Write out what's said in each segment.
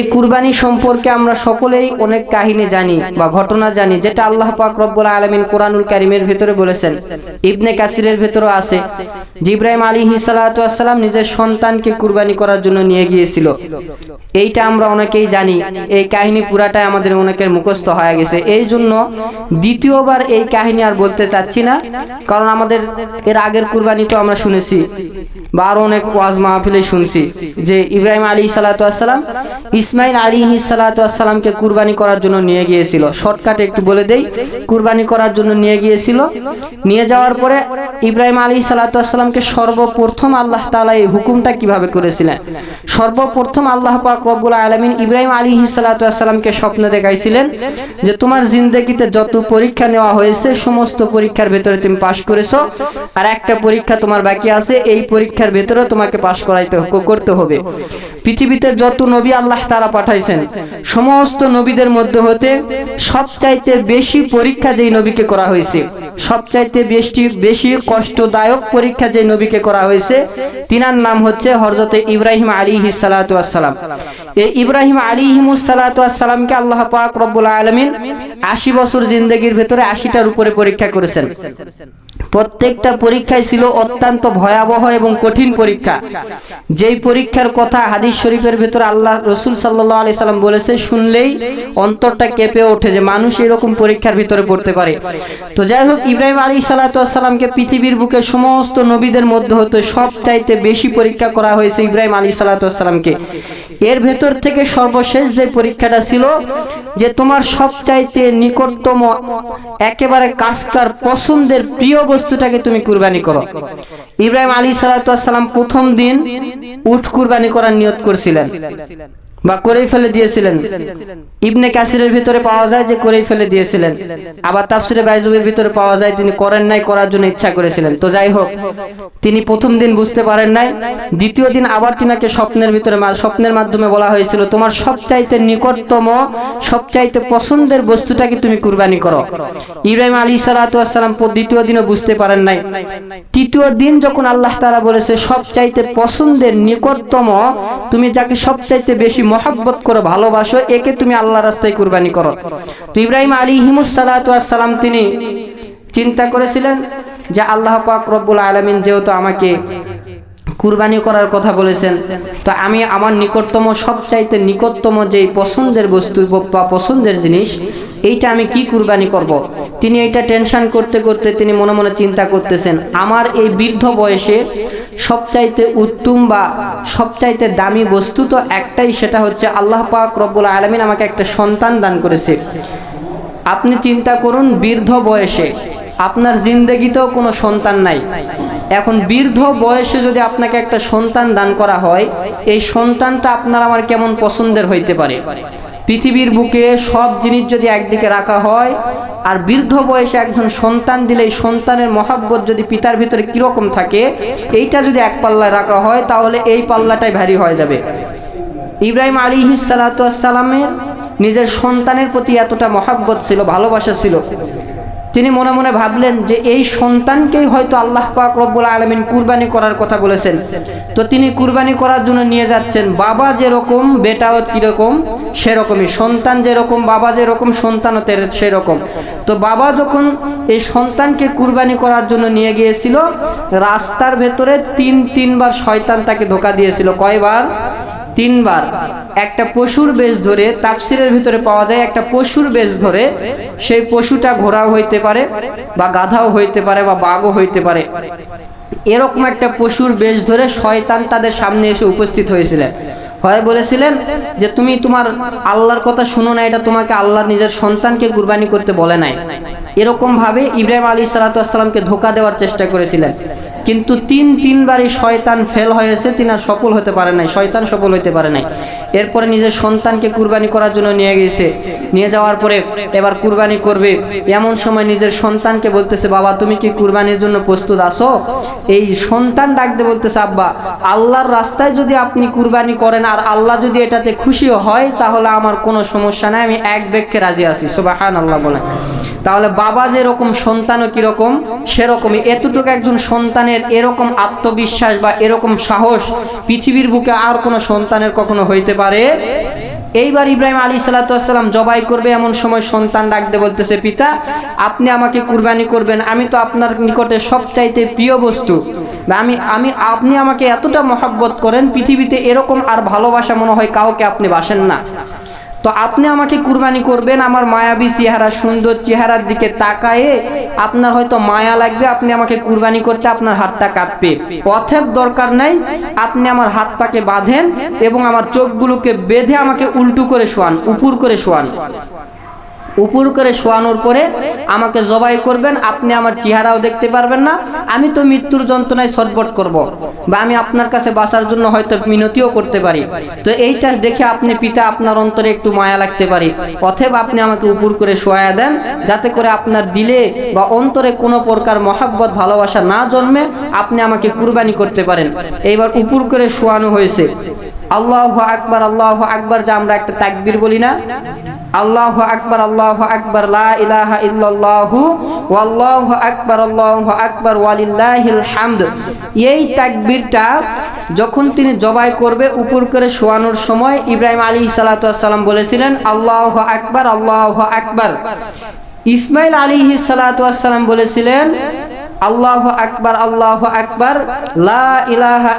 এই কুরবানি সম্পর্কে আমরা সকলেই অনেক কাহিনী জানি বা ঘটনা জানি, যেটা আল্লাহ পাক রব্বুল আলমিন কোরআনুল কারিমের ভেতরে বলেছেন। ইবনে কাসিরের ভেতরেও আছে। যে ইব্রাহিম আলী হিসালাতাম নিজের সন্তানকে কুরবানি করার জন্য নিয়ে গিয়েছিল। এইটা আমরা অনেকেই জানি। এই কাহিনী পুরাটাই আমাদের অনেকের মুখস্থ হয়ে গেছে। এই জন্য দ্বিতীয়বার এই কাহিনী আর বলতে চাচ্ছি না, কারণ আমাদের এর আগের কুরবানি তো আমরা শুনেছি বা আরও অনেক ওয়াজ মাহফিলে শুনছি যে ইব্রাহিম আলী সালাতাম ইসমাইল আলী সালাতামকে কুরবানি করার জন্য নিয়ে গিয়েছিল। শর্টকাটে একটু বলে দেই, কুরবানি করার জন্য নিয়ে গিয়েছিল। নিয়ে যাওয়ার পরে ইব্রাহিম আলী সালাতামকে সর্বপ্রথম আল্লাহ তালা এই হুকুমটা কীভাবে করেছিলেন? সর্বপ্রথম আল্লাহ পাক রব্বুল আলমিন ইব্রাহিম আলী সালাতামকে স্বপ্ন দেখাইছিলেন যে তোমার জিন্দগিতে যত পরীক্ষা নেওয়া হয়েছে, সমস্ত পরীক্ষার ভেতরে তুমি পাশ করেছ। আর একটা পরীক্ষা তোমার বাকি আছে, এই পরীক্ষার ভেতরে তোমাকে পাশ করাইতে করতে হবে। পৃথিবীতে যত নবী আল্লাহ তারা পাঠাইছেন। সমস্ত নবীদের মধ্যে হতে সবচাইতে বেশি পরীক্ষা যেই নবীকে করা হয়েছে, সবচাইতে বেশি বেশি কষ্টদায়ক পরীক্ষা যেই নবীকে করা হয়েছে, তিনার নাম হচ্ছে হরজতে ইব্রাহিম আলী হিসালাতাম এই ইব্রাহিম আলী হিমুসালাতামকে আল্লাহ পাক রব্বুল আলমিন আশি বছর জিন্দগির ভেতরে আশিটার উপরে পরীক্ষা করেছেন। প্রত্যেকটা পরীক্ষায় ছিল অত্যন্ত ভয়াবহ এবং কঠিন পরীক্ষা। যেই পরীক্ষার কথা হাদিস শরীফের ভেতরে আল্লাহ রসুল সাল্লাহ আলি সাল্লাম বলেছে শুনলেই অন্তরটা কেঁপে ওঠে যে মানুষ এরকম পরীক্ষার ভিতরে পড়তে পারে। তো যাই হোক, ইব্রাহিম আলী সাল্লাতামকে পৃথিবীর বুকে সমস্ত নবীদের মধ্যে হতে সব চাইতে বেশি পরীক্ষা করা হয়েছে ইব্রাহিম আলী সাল্লাতামকে এর ভেতর থেকে সর্বশেষ যে পরীক্ষাটা ছিল, যে তোমার সব চাইতে নিকটতম, একেবারে কাজকার, পছন্দের, প্রিয় বস্তুটাকে তুমি কুরবানি করো। ইব্রাহিম আলী সালাতাম প্রথম দিন উঠ কুরবানি করার নিয়ত করছিলেন। বা করেই ফেলে দিয়েছিলেন। ইবনে কাসিরের ভিতরে পাওয়া যায় যে করেই ফেলে দিয়েছিলেন। আবার তাফসিরে বাইজুবের ভিতরে পাওয়া যায় তিনি করেন নাই, করার জন্য ইচ্ছা করেছিলেন। তো যাই হোক, তিনি প্রথম দিন বুঝতে পারেন নাই, দ্বিতীয় দিন আবার তিনাকে স্বপ্নের ভিতরে স্বপ্নের মাধ্যমে বলা হয়েছিল, তোমার সবচাইতে নিকটতম, সবচাইতে পছন্দের বস্তুটাকে তুমি কুরবানি করো। ইব্রাহিম আলী সালাতাম দ্বিতীয় দিনও বুঝতে পারেন নাই। তৃতীয় দিন যখন আল্লাহ তারা বলেছে, সবচাইতে পছন্দের নিকটতম, তুমি যাকে সবচাইতে বেশি মহাব্বত করো ভালোবাসো, একে তুমি আল্লাহ রাস্তায় কুরবানি করো তো ইব্রাহিম আলী হিমুসালাম তিনি চিন্তা করেছিলেন যে আল্লাহ পাক রব্বুল আলমিন যেহেতু আমাকে কুরবানি করার কথা বলেছেন, তো আমি আমার নিকটতম, সবচাইতে নিকটতম যেই পছন্দের বস্তু, বা পছন্দের জিনিস, এইটা আমি কি কুরবানি করব। তিনি এইটা টেনশন করতে করতে তিনি মনে মনে চিন্তা করতেছেন, আমার এই বৃদ্ধ বয়সে সবচাইতে উত্তম বা সবচাইতে দামি বস্তু তো একটাই, সেটা হচ্ছে আল্লাহ পাক রব্বুল আলমিন আমাকে একটা সন্তান দান করেছে। আপনি চিন্তা করুন, বৃদ্ধ বয়সে আপনার জিন্দগিতেও কোনো সন্তান নাই। এখন বৃদ্ধ বয়সে যদি আপনাকে একটা সন্তান দান করা হয়, এই সন্তানটা আপনার আমার কেমন পছন্দের হইতে পারে? পৃথিবীর বুকে সব জিনিস যদি একদিকে রাখা হয়, আর বৃদ্ধ বয়সে একজন সন্তান দিলে এই সন্তানের মহাব্বত যদি পিতার ভিতরে কীরকম থাকে, এইটা যদি এক পাল্লায় রাখা হয়, তাহলে এই পাল্লাটাই ভারী হয়ে যাবে। ইব্রাহিম আলী সালাতামের নিজের সন্তানের প্রতি এতটা মহাব্বত ছিল, ভালোবাসা ছিল। তিনি মনে মনে ভাবলেন যে এই সন্তানকেই হয়তো আল্লাহ পাক রব্বুল আলমিন কুরবানি করার কথা বলেছেন। তো তিনি কুরবানি করার জন্য নিয়ে যাচ্ছেন, বাবা যেরকম, বেটাও কীরকম, সেরকমই। সন্তান যেরকম, বাবা যেরকম, সন্তানও তের সেরকম। তো বাবা যখন এই সন্তানকে কুরবানি করার জন্য নিয়ে গিয়েছিল, রাস্তার ভেতরে তিন তিনবার শয়তান তাকে ধোকা দিয়েছিল। কয়বার? তিনবার। একটা পশুর বেশ ধরে তাফসিরের ভিতরে পাওয়া যায়, একটা পশুর বেশ ধরে সেই পশুটা ঘোড়াও হইতে পারে বা গাধাও হইতে পারে বা বাঘও হইতে পারে। এরকম একটা পশুর বেশ ধরে শয়তান তাদের সামনে এসে উপস্থিত হয়েছিলেন। হয় বলেছিলেন যে, তুমি তোমার আল্লাহর কথা শুনো না, এটা তোমাকে আল্লাহ নিজের সন্তানকে কুরবানি করতে বলে নাই। এরকম ভাবে ইব্রাহিম আলী সালাতামকে ধোকা দেওয়ার চেষ্টা করেছিলেন। কিন্তু তিন, তিনবারই শয়তান ফেল হয়েছে, তিনি আর সফল হতে পারে নাই, শয়তান সফল হতে পারে নাই। এরপরে নিজের সন্তানকে কুরবানি করার জন্য নিয়ে গেছে। নিয়ে যাওয়ার পরে এবার কুরবানি করবে। এমন সময় নিজের সন্তানকে বলতেছে, বাবা, তুমি কি কুরবানির জন্য প্রস্তুত আসো এই সন্তান ডাকতে বলতেছে, আব্বা, আল্লাহর রাস্তায় যদি আপনি কুরবানি করেন আর আল্লাহ যদি এটাতে খুশিও হয়, তাহলে আমার কোনো সমস্যা নাই, আমি এক ব্যক্তি রাজি আছি। সোবাহান আল্লাহ বলেন তাহলে বাবা যেরকম সন্তানও কীরকম, সেরকমই। এতটুকু একজন সন্তানের এরকম আত্মবিশ্বাস বা এরকম সাহস পৃথিবীর বুকে আর কোনো সন্তানের কখনো হইতে পারে? এইবার ইব্রাহিম আলী সাল্লাতাম জবাই করবে, এমন সময় সন্তান ডাকতে বলতেছে, পিতা, আপনি আমাকে কুরবানি করবেন। আমি তো আপনার নিকটে সবচাইতে প্রিয় বস্তু। আমি আমি, আপনি আমাকে এতটা মহাব্বত করেন, পৃথিবীতে এরকম আর ভালোবাসা মনে হয় কাউকে আপনি বাসেন না। তো আপনি আমাকে কুরবানি করবেন, আমার মায়াবী চেহারা, সুন্দর চেহারার দিকে তাকায়ে আপনার হয়তো মায়া লাগবে, আপনি আমাকে কুরবানি করতে আপনার হাতটা কাঁপবে। পথের দরকার নাই, আপনি আমার হাত পাকে বাঁধেন এবং আমার চোখগুলোকে বেঁধে আমাকে উল্টু করে শোয়ান, উপুর করে শোয়ান। উপর করে শোয়ানোর পরে আমাকে জবাই করবেন, আপনি আমার চেহারাও দেখতে পারবেন না। আমি তো মৃত্যুর যন্ত্রণায় ছটফট করব বা আমি আপনার কাছে বাঁচার জন্য হয়তো মিনতিও করতে পারি। তো এইটা দেখে আপনি পিতা আপনার অন্তরে একটু মায়া লাগতে পারি। অথবা আপনি আমাকে উপর করে শোয়া দেন, যাতে করে আপনার দিলে বা অন্তরে কোনো প্রকার মহাব্বত, ভালোবাসা না জন্মে আপনি আমাকে কুরবানি করতে পারেন। এইবার উপর করে শোয়ানো হয়েছে। আল্লাহ আকবার আল্লাহ আকবার যা আমরা একটা তাকবির বলি না। আল্লাহ আকবার আল্লাহ আকবার, লা ইলাহা ইল্লাল্লাহু, ওয়াল্লাহু আকবার, আল্লাহু আকবার, ওয়ালিল্লাহিল হামদ। এই তাকবীরটা যখন তিনি জবাই করবে, উপর করে শোয়ানোর সময় ইব্রাহিম আলী সালাতু সাল্লাম বলেছিলেন, আল্লাহ আকবর আল্লাহ আকবর। ইসমাইল আলী সালাতু সাল্লাম বলেছিলেন আল্লাহ আকবার আল্লাহ আকবার, লা ইলাহা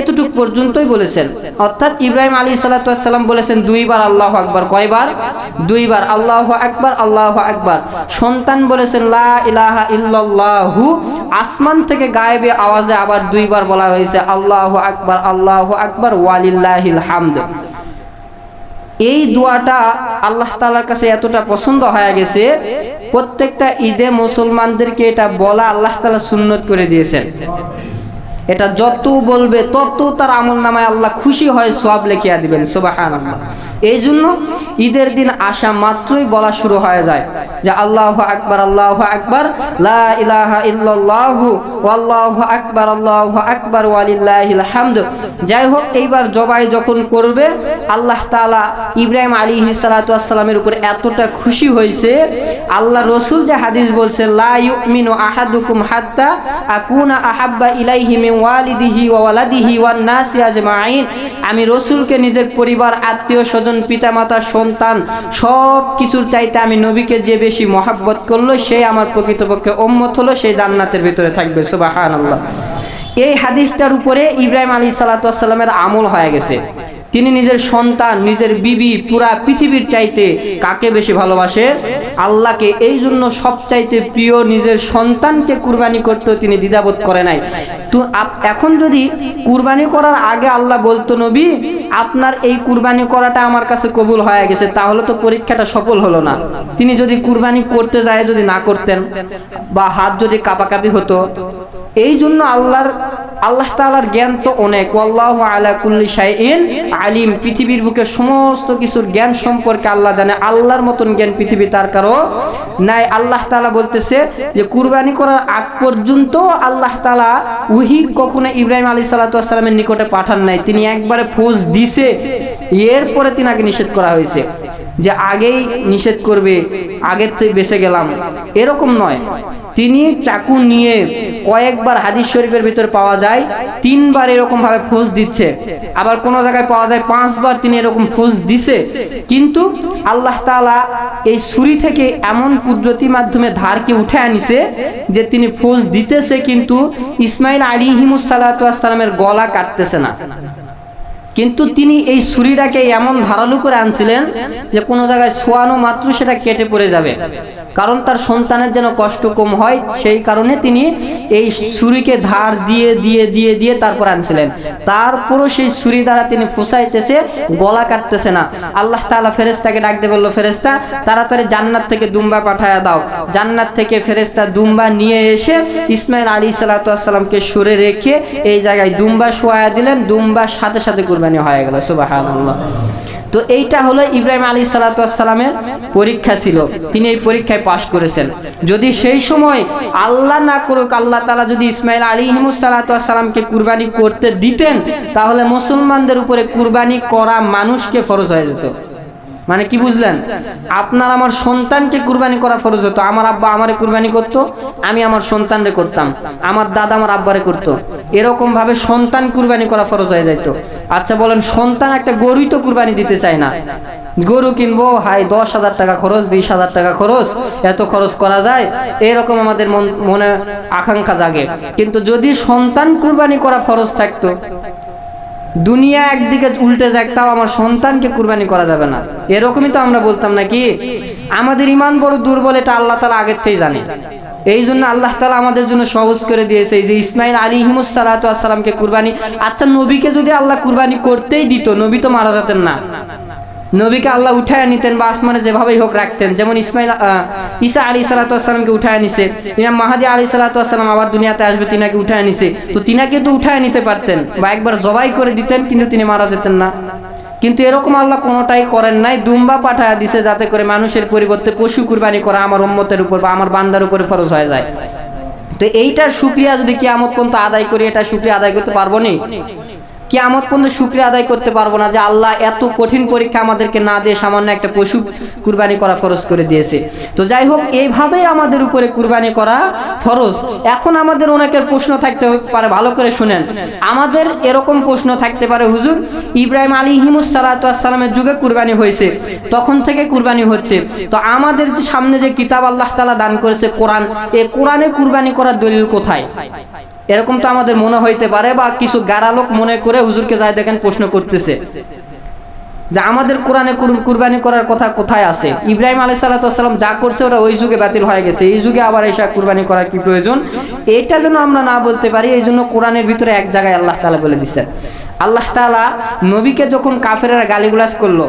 এতটুক পর্যন্তই বলেছেন। অর্থাৎ ইব্রাহিম আলী সাল্লাম বলেছেন, দুইবার আল্লাহ আকবার, কয়বার? দুইবার, আল্লাহ আকবার আল্লাহ আকবার। সন্তান বলেছেন, লা ইলাহা আসমান থেকে গায়েবে আওয়াজে আবার দুইবার বলা হয়েছে, আল্লাহ আকবার আল্লাহ আকবার, ওয়ালিল্লাহিল হামদ। এই দোয়াটা আল্লাহ তালার কাছে এতটা পছন্দ হয়ে গেছে, প্রত্যেকটা ঈদে মুসলমানদেরকে এটা বলা আল্লাহ তালা সুন্নত করে দিয়েছেন। এটা যত বলবে, তত তার আমল নামায় আল্লাহ খুশি হয় সব লেখিয়া দিবেন সুবাহান এই জন্য ঈদের দিন আসা মাত্রই বলা শুরু হয়ে যায় যে আল্লাহ আকবার আল্লাহ আকবার আকবার, আল্লাহু আকবার, ওয়ালিল্লাহিল যাই হোক এইবার জবাই যখন করবে, আল্লাহ তাআলা ইব্রাহিম আলাইহিস সালাতু ওয়াসসালামের উপর এতটা খুশি হয়েছে আল্লাহ রসুল যে হাদিস বলছে, লা ইউমিনু আহাদুকুম হাত্তা আকুনা আহাব্বা ইলাইহি মিন আমি রসুলকে নিজের পরিবার, আত্মীয় স্বজন, পিতামাতা, সন্তান সব কিছুর চাইতে আমি নবীকে যে বেশি মহাব্বত করল, সে আমার প্রকৃতপক্ষে ওম্মত হলো, সে জান্নাতের ভিতরে থাকবে। সুবাহ এই হাদিসটার উপরে ইব্রাহিম আলী সাল্লাতামের আমল হয়ে গেছে। তিনি নিজের সন্তান, নিজের বিবি পুরা পৃথিবীর চাইতে কাকে বেশি ভালোবাসে? আল্লাহকে এই জন্য সব চাইতে প্রিয় নিজের সন্তানকে কুরবানি করতেও তিনি দ্বিধাবোধ করে নাই। তো এখন যদি কুরবানি করার আগে আল্লাহ বলতো, নবী, আপনার এই কুরবানি করাটা আমার কাছে কবুল হয়ে গেছে, তাহলে তো পরীক্ষাটা সফল হলো না। তিনি যদি কুরবানি করতে যায়, যদি না করতেন, বা হাত যদি কাপাকাপি হতো এই জন্য আল্লাহর, আল্লাহ তাআলার জ্ঞান তো অনেক। আল্লাহ আলা কুল্লি আলিম। পৃথিবীর বুকে সমস্ত কিছুর জ্ঞান সম্পর্কে আল্লাহ জানে। আল্লাহর মতন জ্ঞান পৃথিবী তার কারও নাই। আল্লাহ তাআলা বলতেছে যে, কুরবানি করার আগ পর্যন্ত আল্লাহ তালা উহি কখনো ইব্রাহিম আলী সাল্লামের নিকটে পাঠান নাই। তিনি একবারে ফৌজ দিছে। এরপরে তিনাকে নিষেধ করা হয়েছে যে, আগেই নিষেধ করবে, আগের থেকে বেঁচে গেলাম। এরকম নয়। তিনি চাকু নিয়ে কয়েকবার হাদিস শরীফের ভিতরে পাওয়া যায়, তিনবার এরকম ভাবে ফুস দিচ্ছে। আবার কোন জায়গায় পাওয়া যায় পাঁচবার তিনি এরকম ফুস দিছে। কিন্তু আল্লাহ তাআলা এই ছুরি থেকে এমন কুদরতি মাধ্যমে ধারকে উঠে আনিছে যে তিনি ফুস দিতেছে কিন্তু ইসমাইল আলী হিমুসাল্লামের গলা কাটতেছে না। কিন্তু তিনি এই ছুরিটাকে এমন ধারালু করে আনছিলেন যে কোনো জায়গায় শোয়ানো মাত্র সেটা কেটে পড়ে যাবে। কারণ তার সন্তানের যেন কষ্ট কম হয়, সেই কারণে তিনি এই ছুরিকে ধার দিয়ে দিয়ে দিয়ে দিয়ে তারপর আনছিলেন। তারপরও সেই ছুরি দ্বারা তিনি ফুসাইতেছে, গলা কাটতেছে না। আল্লাহ তাআলা ফেরেস্তাকে ডাকতে বলল ফেরেস্তা তাড়াতাড়ি জান্নাত থেকে দুম্বা পাঠায়া দাও। জান্নাত থেকে ফেরেস্তা দুম্বা নিয়ে এসে ইসমাইল আলী সাল্লাতামকে সরে রেখে এই জায়গায় দুম্বা শোয়া দিলেন। দুম্বার সাথে সাথে কুরবানি হয়ে গেল, সুবহানাল্লাহ। তো এইটা হলো ইব্রাহিম আলী সালাতামের পরীক্ষা ছিল। তিনি এই পরীক্ষায় পাশ করেছেন। যদি সেই সময় আল্লাহ না করুক, আল্লাহ তালা যদি ইসমাইল আলী হিমুসালাতামকে কুরবানি করতে দিতেন, তাহলে মুসলমানদের উপরে কুরবানি করা মানুষকে ফরজ হয়ে যেত। মানে কি বুঝলেন? আপনার আমার সন্তানকে কুরবানি করা ফরজ হতো। আমার আব্বা আমারে কুরবানি করতো, আমি আমার সন্তানরে করতাম। আমার দাদা আমার আব্বারে করতো। এরকম ভাবে সন্তান কুরবানি করা ফরজ হয়ে যাইতো। আচ্ছা বলেন, সন্তান একটা গরুই তো কুরবানি দিতে চায় না। গরু কিনবো, হাই, দশ হাজার টাকা খরচ, বিশ হাজার টাকা খরচ, এত খরচ করা যায়, এরকম আমাদের মন- আকাঙ্ক্ষা জাগে। কিন্তু যদি সন্তান কুরবানি করা ফরজ থাকতো দুনিয়া একদিকে উল্টে যাক তাও আমার সন্তানকে কুরবানি করা যাবে না। এরকমই তো আমরা বলতাম নাকি? আমাদের ইমান বড় দুর্বল, এটা আল্লাহ তালা আগের থেকেই জানে। এই জন্য আল্লাহ তালা আমাদের জন্য সহজ করে দিয়েছে যে ইসমাইল আলী হিমুসালাতামকে কুরবানি। আচ্ছা নবীকে যদি আল্লাহ কুরবানি করতেই দিত, নবী তো মারা যেতেন না। নবীকে আল্লাহ উঠায় নিতেন বা আসমানে যেভাবেই হোক রাখতেন। যেমন ইসমাইল ঈসা আলী সালাতামকে উঠায় নিছে। ইমাম মাহাদি আলী সালাতাম আবার দুনিয়াতে আসবে, তিনাকে উঠায় নিছে। তো তিনাকে তো উঠায় নিতে পারতেন বা একবার জবাই করে দিতেন, কিন্তু তিনি মারা যেতেন না। কিন্তু এরকম আল্লাহ কোনোটাই করেন নাই। দুম্বা পাঠায় দিছে যাতে করে মানুষের পরিবর্তে পশু কুরবানি করা আমার উম্মতের উপর বা আমার বান্দার উপরে ফরজ হয়ে যায়। তো এইটার সুক্রিয়া যদি কিয়ামত পর্যন্ত আদায় করি, এটা সুক্রিয়া আদায় করতে পারব নি? কিয়ামত পর্যন্ত শুক্রিয়া আদায় করতে পারব না যে আল্লাহ এত কঠিন পরীক্ষা আমাদেরকে না দিয়ে সামান্য একটা পশু কুরবানি করা ফরজ করে দিয়েছে। তো যাই হোক, এইভাবেই আমাদের উপরে কুরবানি করা ফরজ। এখন আমাদের অনেকের প্রশ্ন থাকতে পারে, ভালো করে শুনেন। আমাদের এরকম প্রশ্ন থাকতে পারে, হুজুর, ইব্রাহিম আলী হিমুসালাতামের যুগে কুরবানি হয়েছে, তখন থেকে কুরবানি হচ্ছে। তো আমাদের সামনে যে কিতাব আল্লাহ তালা দান করেছে কোরআন এ কোরআনে কুরবানি করার দলিল কোথায়? এরকম তো আমাদের মনে হইতে পারে বা কিছু গারালোক মনে করে হুজুরকে যায় দেখেন প্রশ্ন করতেছে যে আমাদের কোরআনে কুরবানি করার কথা কোথায় আছে? ইব্রাহিম আলাই সাল্লাম যা করছে ওরা ওই যুগে বাতিল হয়ে গেছে। এই যুগে আবার এসা কুরবানি করার কি প্রয়োজন? এটা যেন আমরা না বলতে পারি, এই জন্য কোরআনের ভিতরে এক জায়গায় আল্লাহ তালা বলে দিচ্ছেন আল্লাহ তালা নবীকে যখন কাফেরা গালিগুলাজ করল,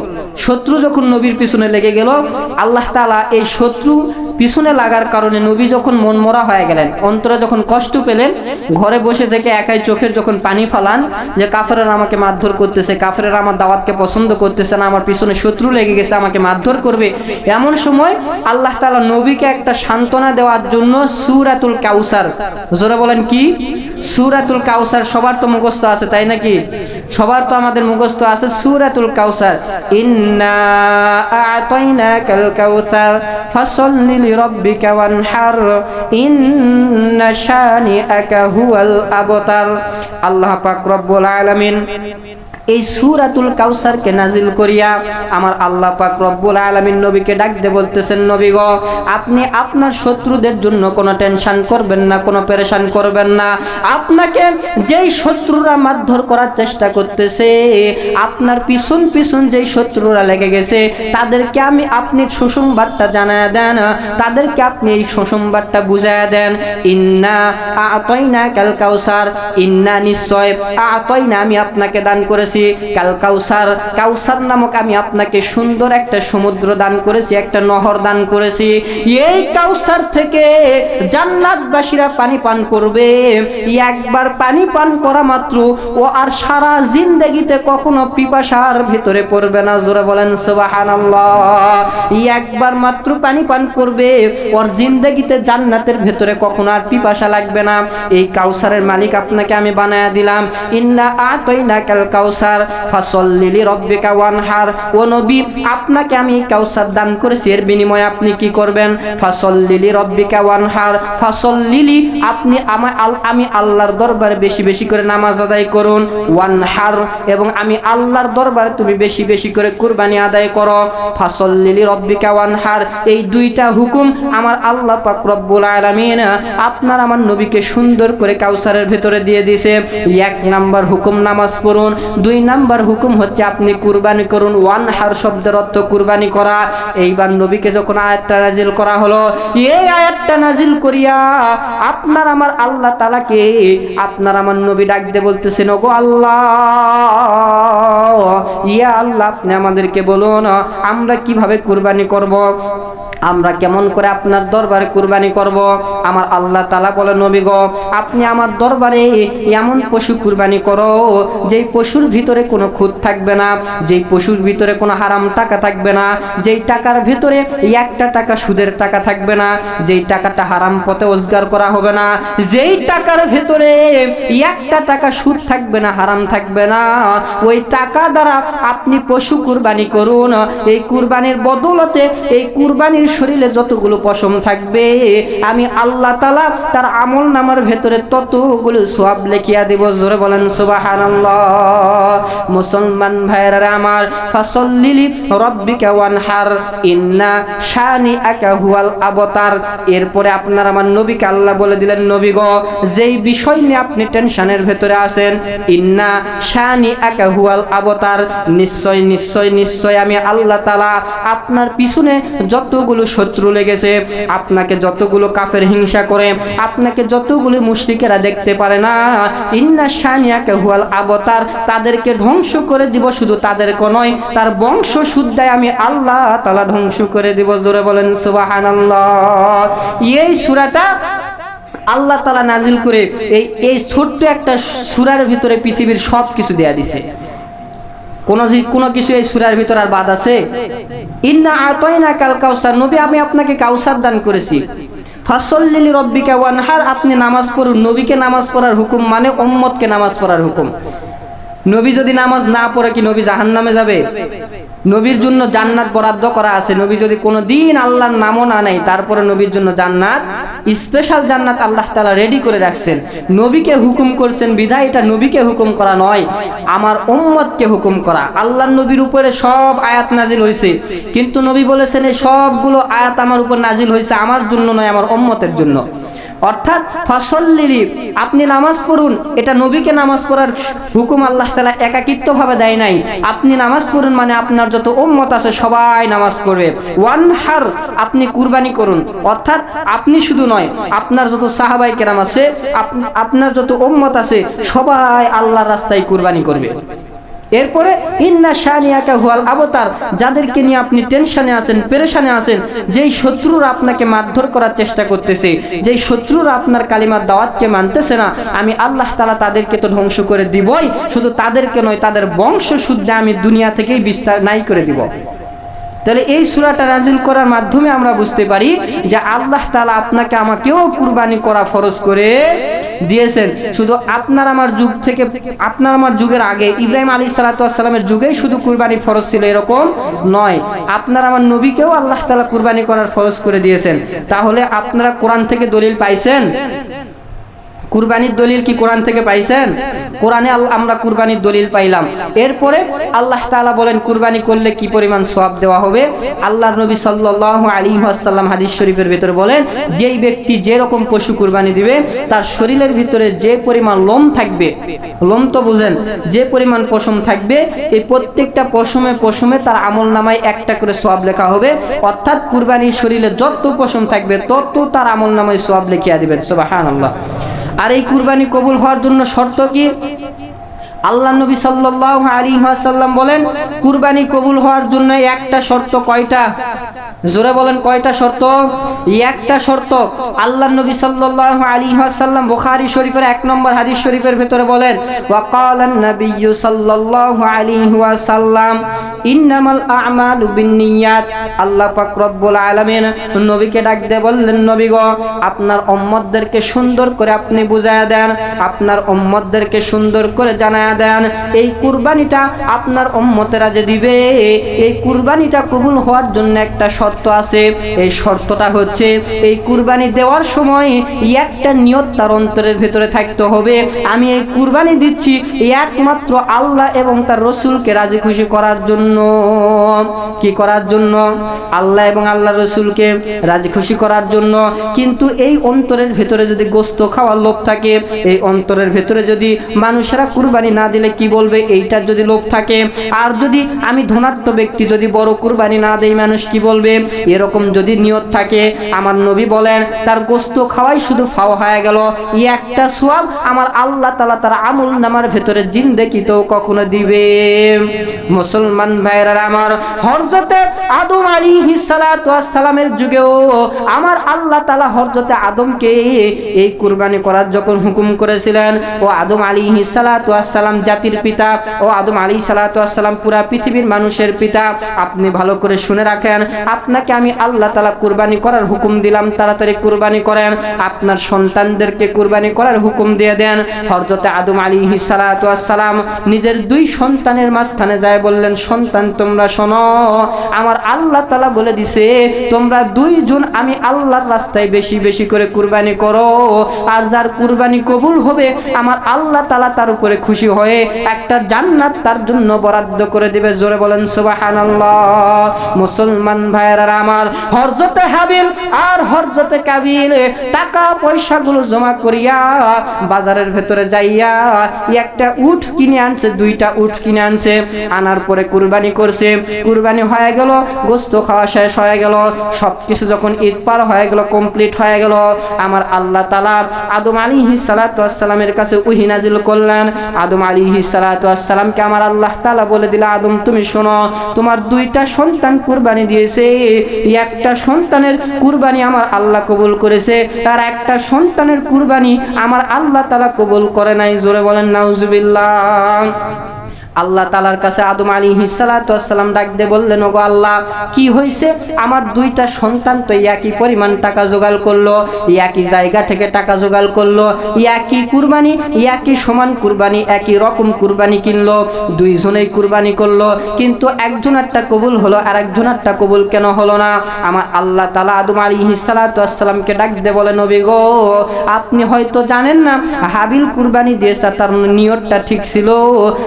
শত্রু যখন নবীর পিছনে লেগে গেল, আল্লাহ তালা এই শত্রু পিছনে লাগার কারণে নবী যখন মনমরা হয়ে গেলেন, অন্তরে যখন কষ্ট পেলেন, ঘরে বসে থেকে একাই চোখের যখন পানি ফালান যে কাফেরা আমাকে মারধর করতেছে কাফেরা আমার দাওয়াতকে পছন্দ করতেছে না, আমার পিছনে শত্রু লেগে গেছে, আমাকে মারধর করবে। এমন সময় আল্লাহ তাআলা নবীকে একটা সান্ত্বনা দেওয়ার জন্য সূরাতুল কাউসার, জোরে বলেন কি? সূরাতুল কাউসার সবার তো মুখস্থ আছে, তাই নাকি? সবার তো আমাদের মুখস্থ আছে সুরাতুল কাউসার ইন্না আ'তাইনাকাল কাউসার ফাসাল্লি লিরাব্বিকা ওয়ানহার, ইন্না শানিআকা হুয়াল আবতার। আল্লাহ পাক রব্বুল আলামিন এই সুরাতুল কাউসারকে নাজিল করিয়া আমার আল্লাহ পাক রব্বুল আলামিন নবীকে ডাক দিয়ে বলতেছেন, নবী গো, আপনি আপনার শত্রুদের জন্য কোনো টেনশন করবেন না, কোনো পেরেশান করবেন না। আপনাকে যেই শত্রুরা মারধর করার চেষ্টা করতেছে, আপনার পিছন পিছন যেই শত্রুরা লেগে গেছে, তাদেরকে আমি আপনি সুসংবাদটা জানায় দেন, তাদেরকে আপনি এই সুসংবাদটা বুঝায় দেন। ইন্না আতইনা কাল কাউসার, ইন্না নিশ্চয় আতইনা আমি আপনাকে দান করেছি। কাল কাউসার কাউসার নামক আমি আপনাকে সুন্দর একটা সমুদ্র দান করেছি, একটা নহর দান করেছি। এই কাউসার থেকে জান্নাতবাসীরা পানি পান করবে। একবার পানি পান করা মাত্র ও আর সারা জিন্দেগিতে কখনো পিপাসার ভিতরে পড়বে না, জোরে বলেন সুবহানাল্লাহ। একবার মাত্র পানি পান করবে, ওর জিন্দেগিতে জান্নাতের ভেতরে কখনো আর পিপাসা লাগবে না। এই কাউসারের মালিক আপনাকে আমি বানায়া দিলাম। ইন্না আতাইনা কাল কাউসার। ফাসল্লিলি রব্বিকা ওয়ানহার। ও নবী, আপনাকে আমি কাউসার দান করেছি, এর বিনিময়ে আপনি কি করবেন? ফাসল্লিলি রব্বিকা ওয়ানহার। ফাসল্লিলি আপনি আমার আল- আমি আল্লাহর দরবারে বেশি বেশি করে নামাজ আদায় করুন। ওয়ানহার, এবং আমি আল্লাহর দরবারে তুমি বেশি বেশি করে কুরবানি আদায় করো। ফাসল্লিলি রব্বিকা ওয়ানহার, এই দুইটা হুকুম আমার আল্লাহ পাক রব্বুল আলামিন আপনার আমার নবীকে সুন্দর করে কাউসারের ভেতরে দিয়ে দিয়েছে। এক নাম্বার হুকুম, নামাজ পড়ুন। দুই নাম্বার হুকুম হচ্ছে আপনি কুরবানি করুন ওয়ানহার শব্দের অর্থ কুরবানি করা। এইবার নবীকে যখন আয়াতটা নাজিল করা হলো, এই আয়াতটা নাজিল করিয়া আপনার আমার আল্লাহ তালাকে আপনার আমার নবী ডাক দিয়ে বলতেছেন, ওগো আল্লাহ, ইয়া আল্লাহ, আপনি আমাদেরকে বলুন, আমরা কীভাবে কুরবানি করব? আমরা কেমন করে আপনার দরবারে কুরবানি করব? আমার আল্লাহ তালা বলে, নবী গো, আপনি আমার দরবারে এমন পশু কুরবানি করো, যেই পশুর ভিতরে কোনো খুঁত থাকবে না, যেই পশুর ভিতরে কোনো হারাম টাকা থাকবে না, যেই টাকার ভিতরে একটা টাকা সুদের টাকা থাকবে না, যেই টাকাটা হারাম পথে রোজগার করা হবে না, যেই টাকার ভেতরে একটা টাকা সুদ থাকবে না, হারাম থাকবে না, ওই টাকা দ্বারা আপনি পশু কুরবানি করুন, এই কুরবানির বদলতে এই কুরবানির শরীরে যতগুলো পশম থাকবে, আমি আল্লাহ তালা তার আমল নামার ভেতরে ততগুলো সব লেখিয়া দিব, জোরে বলেন সুবাহান মুসলমান ভাইরা আমার ফাসল্লিলি রব্বিকা ওয়ানহার, ইন্না শানি আকা হুয়াল আবতার। এরপরে আপনার আমার নবীকে আল্লাহ বলে দিলেন, নবী গ, যেই বিষয় নিয়ে আপনি টেনশনের ভেতরে আছেন, ইন্না শানি আকা হুয়াল আবতার। নিশ্চয় নিশ্চয় নিশ্চয় আমি আল্লাহ তালা আপনার পিছনে যতগুলো শত্রু লেগেছে, আপনাকে যতগুলো কাফের হিংসা করে, আপনাকে যতগুলো মুশরিকেরা দেখতে পারে না, ইন্না শানিয়াকে হুয়াল আবতার তাদেরকে ধ্বংস করে দিব শুধু তাদেরকে নয়, তার বংশ শুদ্ধায় আমি আল্লাহ তালা ধ্বংস করে দিব। জোরে বলেন, সুবাহানাল্লাহ। এই সুরাটা আল্লাহ তালা নাজিল করে এই এই ছোট্ট একটা সুরার ভিতরে পৃথিবীর সব কিছু দেয়া দিছে। কোন কোনো কিছু এই সুরার ভিতর আর বাদ আছে? ইন্না আতয়না কাল কাউসার, নবী, আমি আপনাকে কাউসার দান করেছি। ফাসল্লিলি রব্বিকা ওয়ানহার, আপনি নামাজ পড়ুন। নবীকে নামাজ পড়ার হুকুম মানে উম্মতকে নামাজ পড়ার হুকুম। নবী যদি নামাজ না পড়ে কি নবী জাহান্নামে যাবে? নবীর জন্য জান্নাত বরাদ্দ করা আছে। নবী যদি কোনো দিন আল্লাহর নামও না নেয়, তারপরে নবীর জন্য জান্নাত স্পেশাল জান্নাত আল্লাহ তালা রেডি করে রাখছেন। নবীকে হুকুম করছেন, বিধায় এটা নবীকে হুকুম করা নয়, আমার উম্মতকে হুকুম করা। আল্লাহর নবীর উপরে সব আয়াত নাজিল হয়েছে কিন্তু নবী বলেছেন, এই সবগুলো আয়াত আমার উপর নাজিল হয়েছে আমার জন্য নয়, আমার উম্মতের জন্য। অর্থাৎ ফসল ফসল্লিলি, আপনি নামাজ পড়ুন, এটা নবীকে নামাজ পড়ার হুকুম আল্লাহ তালা একাকিত্ব ভাবে দেয় নাই। আপনি নামাজ পড়ুন মানে আপনার যত উম্মত আছে সবাই নামাজ পড়বে। ওয়ান হার আপনি কুরবানি করুন। অর্থাৎ আপনি শুধু নয়, আপনার যত সাহাবাই কেরাম আছে আপনার যত উম্মত আছে, সবাই আল্লাহর রাস্তায় কুরবানি করবে। এরপরে, ইন্না শানিয়াকা হুয়াল আবতার যাদেরকে নিয়ে আপনি টেনশনে আছেন, পেরেশানে আছেন, যেই শত্রুরা আপনাকে মারধর করার চেষ্টা করতেছে, যেই শত্রুরা আপনার কালিমার দাওয়াতকে মানতেছে না, আমি আল্লাহ তালা তাদেরকে তো ধ্বংস করে দিবই, শুধু তাদেরকে নয়, তাদের বংশ শুদ্ধে আমি দুনিয়া থেকেই বিস্তার, নাই করে দিব। তাহলে এই সুরাটা নাজিল করার মাধ্যমে আমরা বুঝতে পারি যে আল্লাহ তালা আপনাকে আমাকেও কুরবানি করা ফরজ করে দিয়েছেন। শুধু আপনার আমার যুগ থেকে, আপনার আমার যুগের আগে, ইব্রাহিম আলী সালাতামের যুগে শুধু কুরবানি ফরজ ছিল, এরকম নয়। আপনার আমার নবীকেও আল্লাহ তালা কুরবানি করার ফরজ করে দিয়েছেন। তাহলে আপনারা কোরআন থেকে দলিল পাইছেন? কুরবানির দলিল কি কোরআন থেকে পাইছেন? কোরআনে আমরা কুরবানির দলিল পাইলাম। এরপরে আল্লাহ তাআলা বলেন, কুরবানি করলে কি পরিমাণ সওয়াব দেওয়া হবে? আল্লাহর নবী সাল্লাল্লাহু আলাইহি ওয়াসাল্লাম হাদিস শরীফের ভিতরে বলেন, যেই ব্যক্তি যে রকম পশু কুরবানি দিবে, তার শরীরের ভিতরে যে পরিমাণ লোম থাকবে, লোম তো বুঝেন, যে পরিমাণ পশম থাকবে, এই প্রত্যেকটা পশমে পশমে তার আমল নামায় একটা করে সওয়াব লেখা হবে। অর্থাৎ কুরবানির শরীরে যত পশম থাকবে, তত তার আমল নামায় সওয়াব লিখিয়া দিবেন। সুবহানাল্লাহ। আর এই কুরবানি কবুল হওয়ার জন্য শর্ত কি? আল্লাহ নবী সাল্লাহ আলী সাল্লাম বলেন, কুরবানি কবুল হওয়ার জন্য একটা শর্ত কয়টা? জোরে বলেন কয়টা শর্ত? একটা শর্ত, আল্লাহ নবী সাল্লাহ আলী সাল্লাম বুখারি শরীফের এক নম্বর হাদিস শরীফের ভেতরে বলেন ওয়াকালান নবী সাল্লাল্লাহু আলাইহি ওয়াসাল্লাম, ইন্নামাল আমালু বিন্নিয়াত। আল্লাহ পাক রব্বুল আলামিন নবীকে ডাক দিয়ে বললেন, নবী গো, আপনার উম্মতদেরকে সুন্দর করে আপনি বুঝায়া দেন, আপনার উম্মতদেরকে সুন্দর করে জানায়া দেন, এই কুরবানিটা আপনার উম্মতেরা যে দিবে, এই কুরবানিটা কবুল হওয়ার জন্য একটা শর্ত আছে। এই শর্তটা হচ্ছে, এই কুরবানি দেওয়ার সময় একটা নিয়ত তার অন্তরের ভেতরে থাকতে হবে। আমি এই কুরবানি দিচ্ছি একমাত্র আল্লাহ এবং তার রসুলকে রাজি খুশি করার জন্য। কি করার জন্য? আল্লাহ এবং আল্লাহ রসুলকে রাজি খুশি করার জন্য। কিন্তু এই অন্তরের ভেতরে যদি গোস্ত খাওয়ার লোভ থাকে, এই অন্তরের ভেতরে যদি মানুষেরা কুরবানি না দিলে কি বলবে? এইটার যদি লোভ থাকে। আর যদি আমি ধনাত্ম ব্যক্তি, যদি বড় কুরবানি না দেই, মানুষ কি বলবে? এরকম যদি নিয়ত থাকে, আমার নবী বলেন, তার গোস্ত খাওয়াই শুধু ফাও হয়ে গেল। একটা সোয়াব আমার আল্লাহ তালা তার আমল নামার ভেতরে জিন্দেকিতেও কখনো দিবে। মুসলমান ভাইয়েরা আমার হরজতে আদম আলী সালামের যুগেও আমার আল্লাহ তালা হরজতে আদমকে এই কুরবানি করার যখন হুকুম করেছিলেন, ও আদম আলী সালাম জাতির পিতা ও আদম আলী সালাম পুরা পৃথিবীর মানুষের পিতা। আপনি ভালো করে শুনে রাখেন, আপনাকে আমি আল্লাহ তালা কুরবানি করার হুকুম দিলাম, তাড়াতাড়ি কুরবানি করেন। আপনার সন্তানদেরকে কুরবানি করার হুকুম দিয়ে দেন। হরজতে আদম আলী সালাম নিজের দুই সন্তানের মাঝখানে যায় বললেন, সন্তান, তোমরা শোনো, আমার আল্লাহ তালা বলে দিছে, তোমরা দুইজন আমি আল্লাহর রাস্তায় বেশি বেশি করে কুরবানি করো। আর যার কুরবানি কবুল হবে, আমার আল্লাহ তালা তার উপরে খুশি হয়ে একটা জান্নাত তার জন্য বরাদ্দ করে দিবে। জোরে বলেন সুবাহান মুসলমান ভাইয়েরা, আমার হরজতে হাবিল আর হরজতে কাবিল টাকা পয়সাগুলো জমা করিয়া বাজারের ভেতরে যাইয়া একটা উঠ কিনে আনছে, দুইটা উঠ কিনে আনছে, আনার পরে কুরবানি করছে। কুরবানি হয়ে গেল, গোস্ত খাওয়া শেষ হয়ে গেল, সবকিছু যখন ঈদ পার হয়ে গেল, কমপ্লিট হয়ে গেল, আমার আল্লাহ তালা আদম আলী সালাতামের কাছে উহি নাজিল করলেন। আদম আলী সালাতামকে আমার আল্লাহ তালা বলে দিল, আদম, তুমি শোনো, তোমার দুইটা সন্তান কুরবানি দিয়েছে। একটা সন্তানের কুরবানি আমার আল্লাহ কবুল করেছে তার একটা সন্তানের কুরবানি আমার আল্লাহ তালা কবুল করে নাই। জোরে বলেন, নাউজুবিল্লাহ। আল্লাহ তালার কাছে আদম আলী হিসালাম ডাক দিয়ে বললেন, ওগো আল্লাহ, কি হয়েছে আমার দুইটা সন্তান তো একই পরিমাণ টাকা জোগাড় করল, একই জায়গা থেকে টাকা জোগাড় করল, একই কুরবানি, একই সমান কুরবানি, একই রকম কুরবানি কিনলো, দুইজনেই কুরবানি করল, কিন্তু একজনেরটা কবুল হলো আর একজনেরটা কবুল কেন হলো না? আমার আল্লাহ তালা আদম আলী হিসালাতামকে ডাক দিয়ে বলে, নবী গো, আপনি হয়তো জানেন না, হাবিল কুরবানি দিয়েছে, তার নিয়তটা ঠিক ছিল,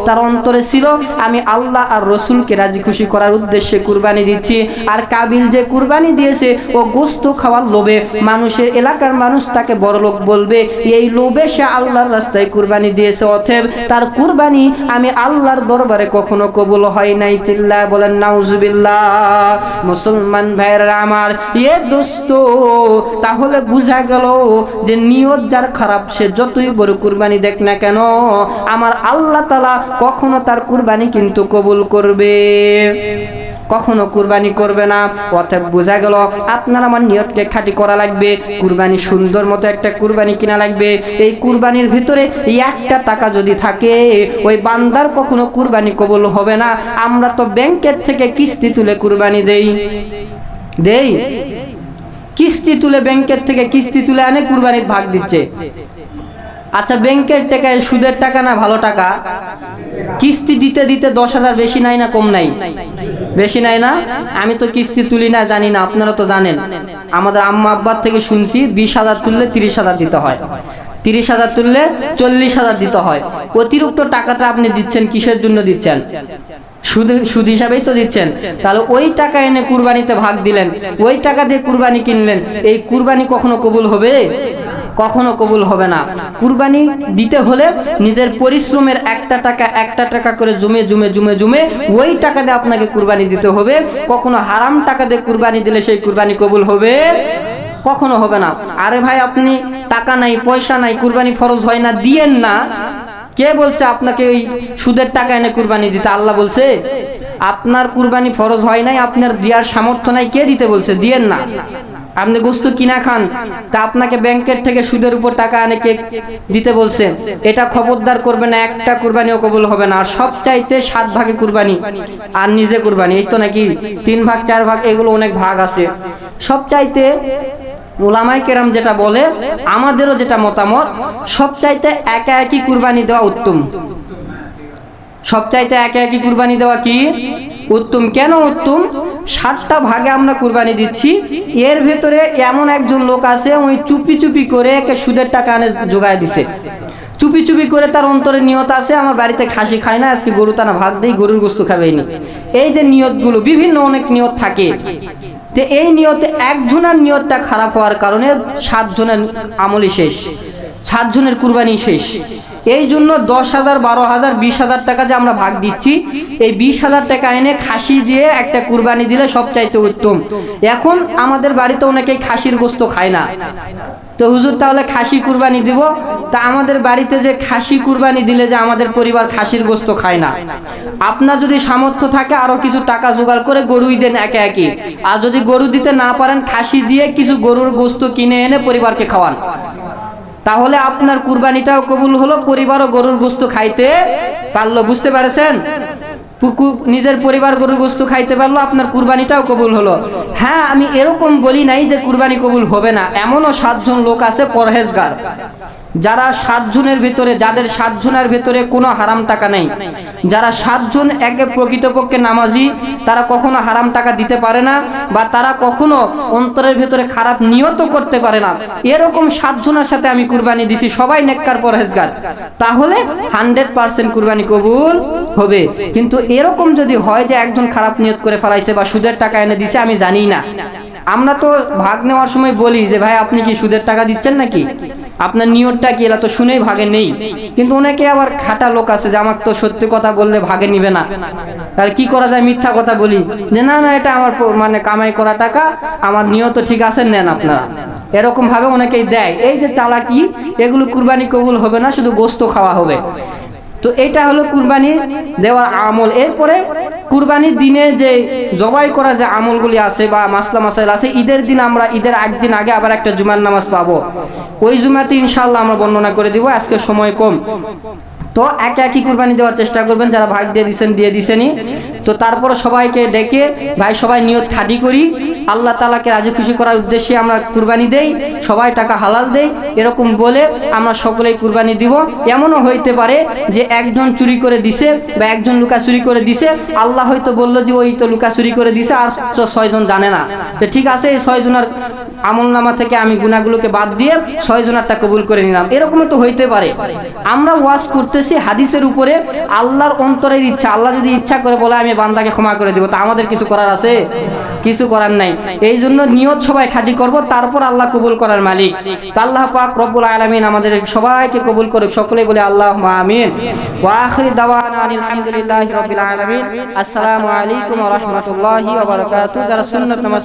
তার অন্তরে করেছিল আমি আল্লাহ আর রসুলকে রাজি খুশি করার উদ্দেশ্যে কুরবানি দিচ্ছি। আর কাবিল যে কুরবানি দিয়েছে, ও গোস্ত খাওয়ার লোভে মানুষের এলাকার মানুষ তাকে বড় লোক বলবে। এই লোভে সে আল্লাহর রাস্তায় কুরবানি দিয়েছে অথেব তার কুরবানি আমি আল্লাহর দরবারে কখনো কবুল হয় নাই। চিল্লা বলেন, নাউজুবিল্লাহ, মুসলমান ভাইয়েরা আমার, এ দোস্ত, তাহলে বুঝা গেল যে নিয়ত যার খারাপ, সে যতই বড় কুরবানি দেখ না কেন, আমার আল্লাহ তালা কখনো তার কুরবানি কিন্তু কবুল করবে। কখনো কুরবানি করবে না অর্থাৎ বোঝা গেল আপনার আমার নিয়তকে খাটি করা লাগবে, কুরবানি সুন্দর মতো একটা কুরবানি কিনা লাগবে। এই কুরবানির ভিতরে একটা টাকা যদি থাকে, ওই বান্দার কখনো কুরবানি কবুল হবে না। আমরা তো ব্যাংকের থেকে কিস্তি তুলে কুরবানি দেই। দেই? কিস্তি তুলে ব্যাংকের থেকে কিস্তি তুলে আনে কুরবানির ভাগ দিচ্ছে। আচ্ছা ব্যাংকের টাকায় সুদের টাকা না ভালো টাকা? কিস্তি দিতে দিতে দশ হাজার বেশি নাই না কম নাই? বেশি নাই না? আমি তো কিস্তি তুলি না, জানি না, আপনারা তো জানেন। আমাদের আম্মা আব্বার থেকে শুনছি, বিশ হাজার তুললে তিরিশ হাজার দিতে হয়। তিরিশ হাজার তুললে চল্লিশ হাজার দিতে হয়। অতিরিক্ত টাকাটা আপনি দিচ্ছেন, কিসের জন্য দিচ্ছেন? সুদ সুদ হিসাবেই তো দিচ্ছেন। তাহলে ওই টাকা এনে কুরবানিতে ভাগ দিলেন, ওই টাকা দিয়ে কুরবানি কিনলেন, এই কুরবানি কখনো কবুল হবে? কখনো কবুল হবে না। কুরবানি দিতে হলে নিজের পরিশ্রমের একটা টাকা একটা টাকা করে জমে জমে জমে জমে ওই টাকা দিয়ে আপনাকে কুরবানি দিতে হবে। কখনো হারাম টাকা দিয়ে কুরবানি দিলে সেই কুরবানি কবুল হবে? কখনো হবে না। আরে ভাই, আপনি টাকা নাই, পয়সা নাই, কুরবানি ফরজ হয় না, দিয়েন না। কে বলছে আপনাকে ওই সুদের টাকা এনে কুরবানি দিতে? আল্লাহ বলছে, আপনার কুরবানি ফরজ হয় নাই, আপনার দেওয়ার সামর্থ্য নাই। কে দিতে বলছে? দিয়েন না। আপনি গোস্ত কিনা খান, তা আপনাকে ব্যাংকের থেকে সুদের উপর টাকা আনে কে দিতে বলছে। এটা খবরদার করবে না, একটা কুরবানিও কবুল হবে না, আর সব চাইতে সাত ভাগে কুরবানি, আর নিজে কুরবানি, এই তো নাকি? তিন ভাগ, চার ভাগ, এগুলো অনেক ভাগ আছে। সব চাইতে ওলামাই কেরাম যেটা বলে, আমাদেরও যেটা মতামত সব চাইতে একা একই কুরবানি দেওয়া উত্তম। সবচাইতে একা একই কুরবানি দেওয়া কি? উত্তম। কেন উত্তম? ষাটটা ভাগে আমরা কুরবানি দিচ্ছি। এর ভেতরে এমন একজন লোক আছে ওই চুপি চুপি করে একে সুদের টাকা আনে যোগায় দিছে। চুপি চুপি করে তার অন্তরে নিয়ত আছে, আমার বাড়িতে খাসি খায় না, আজকে গরু টানা ভাগ দেই, গরুর গোস্ত খাবেনি এই যে নিয়তগুলো, বিভিন্ন অনেক নিয়ত থাকে। তো এই নিয়তে একজনের নিয়তটা খারাপ হওয়ার কারণে সাতজনের আমলি শেষ, সাতজনের কুরবানি শেষ। এই জন্য দশ হাজার, বারো হাজার, বিশ হাজার টাকা যে আমরা ভাগ দিচ্ছি, এই বিশ হাজার টাকা এনে খাসি দিয়ে একটা কুরবানি দিলে সবচাইতে উত্তম। এখন আমাদের বাড়িতে অনেকেই খাসির গোস্ত খায় না। তো হুজুর, তাহলে খাসি কুরবানি দিব? তা আমাদের বাড়িতে যে খাসি কুরবানি দিলে যে আমাদের পরিবার খাসির গোস্ত খায় না। আপনার যদি সামর্থ্য থাকে, আরও কিছু টাকা জোগাড় করে গরুই দেন একে একে। আর যদি গরু দিতে না পারেন, খাসি দিয়ে কিছু গরুর গোস্ত কিনে এনে পরিবারকে খাওয়ান। তাহলে আপনার কুরবানিটাও কবুল হলো, পরিবারও গরুর গোস্ত খাইতে পারল, বুঝতে পারছেন? নিজের পরিবার গরু গোস্ত খাইতে পারল, আপনার কুরবানিটাও কবুল হলো। হ্যাঁ আমি এরকম বলি নাই যে কুরবানি কবুল হবে না, এমনও সাতজন লোক আছে, পরহেজগার। যারা সাতজনের ভিতরে, যাদের সাতজনের ভিতরে কোনো হারাম টাকা নেই, যারা সাতজন একে প্রকৃতপক্ষে নামাজি, তারা কখনো হারাম টাকা দিতে পারে না বা তারা কখনো অন্তরের ভিতরে খারাপ নিয়ত করতে পারে না। এরকম সাতজনের সাথে আমি কুরবানি দিছি, সবাই নেককার পরহেজগার। তাহলে হান্ড্রেড পার্সেন্ট কুরবানি কবুল হবে। কিন্তু এরকম যদি হয় যে একজন খারাপ নিয়ত করে ফেলাইছে বা সুদের টাকা এনে দিছে, আমি জানি না। আমরা তো ভাগ নেওয়ার সময় বলি যে, ভাই, আপনি কি সুদের টাকা দিচ্ছেন নাকি? আপনার নিয়তটা কি? এরা তো শুনেই ভাগে নেই। কিন্তু অনেকে আবার খাটা লোক আছে যে আমার তো সত্যি কথা বললে ভাগে নিবে না। তাহলে কি করা যায়? মিথ্যা কথা বলি। যে, না না, এটা আমার মানে কামাই করা টাকা, আমার নিয়ত ঠিক আছে, নেন আপনারা। এরকম ভাবে অনেকেই দেয়। এই যে চালাকি, এগুলো কুরবানি কবুল হবে না, শুধু গোস্ত খাওয়া হবে। তো এটা হলো কুরবানি দেওয়ার আমল। এরপরে কুরবানির দিনে যে জবাই করা যে আমলগুলি আছে বা মাসলা মাসাইল আছে, ঈদের দিন আমরা, ঈদের একদিন আগে আবার একটা জুমার নামাজ পাবো। ওই জুমাতে ইনশাল্লাহ আমরা বর্ণনা করে দিব, আজকে সময় কম। তো একে একই কুরবানি দেওয়ার চেষ্টা করবেন, যারা ভাগ দিয়ে দিচ্ছেন দিয়ে দিছেনই। তো তারপরে সবাইকে ডেকে ভাই সবাই নিয়ত খাদি করি। আল্লাহ তালাকে রাজি খুশি করার উদ্দেশ্যে আমরা কুরবানি দেই, সবাই টাকা হালাল দেই, এরকম বলে আমরা সকলেই কুরবানি দিব। এমনও হইতে পারে যে একজন চুরি করে দিছে বা একজন লুকা চুরি করে দিছে, আল্লাহ হয়তো বলল যে ওই তো লুকা চুরি করে দিছে, আর ছয়জন জানে না। তো ঠিক আছে, এই ছয়জনের আমল নামা থেকে আমি গুণাগুলোকে বাদ দিয়ে ছয়জনারটা কবুল করে নিলাম। এরকমও তো হইতে পারে। আমরা ওয়াজ করতেছি হাদিসের উপরে আল্লাহর অন্তরের ইচ্ছা, আল্লাহ যদি ইচ্ছা করে বলে আমি বান্দাকে ক্ষমা করে দিব। তা আমাদের কিছু করার আছে? কিছু করার নাই। এই জন্য নিয়ত সবাই খাজি করব, তারপর আল্লাহ কবুল করার মালিক। তো আল্লাহ পাক রব্বুল আলামিন আমাদের সবাইকে কবুল করুক। সকলে বলে আল্লাহ আমিন। ওয়া দাওয়ান আলহামদুলিল্লাহ রবিল আলমিন। আসসালামু আলাইকুম রাহমাতুল্লাহি যারা সুন্নাত নামাজ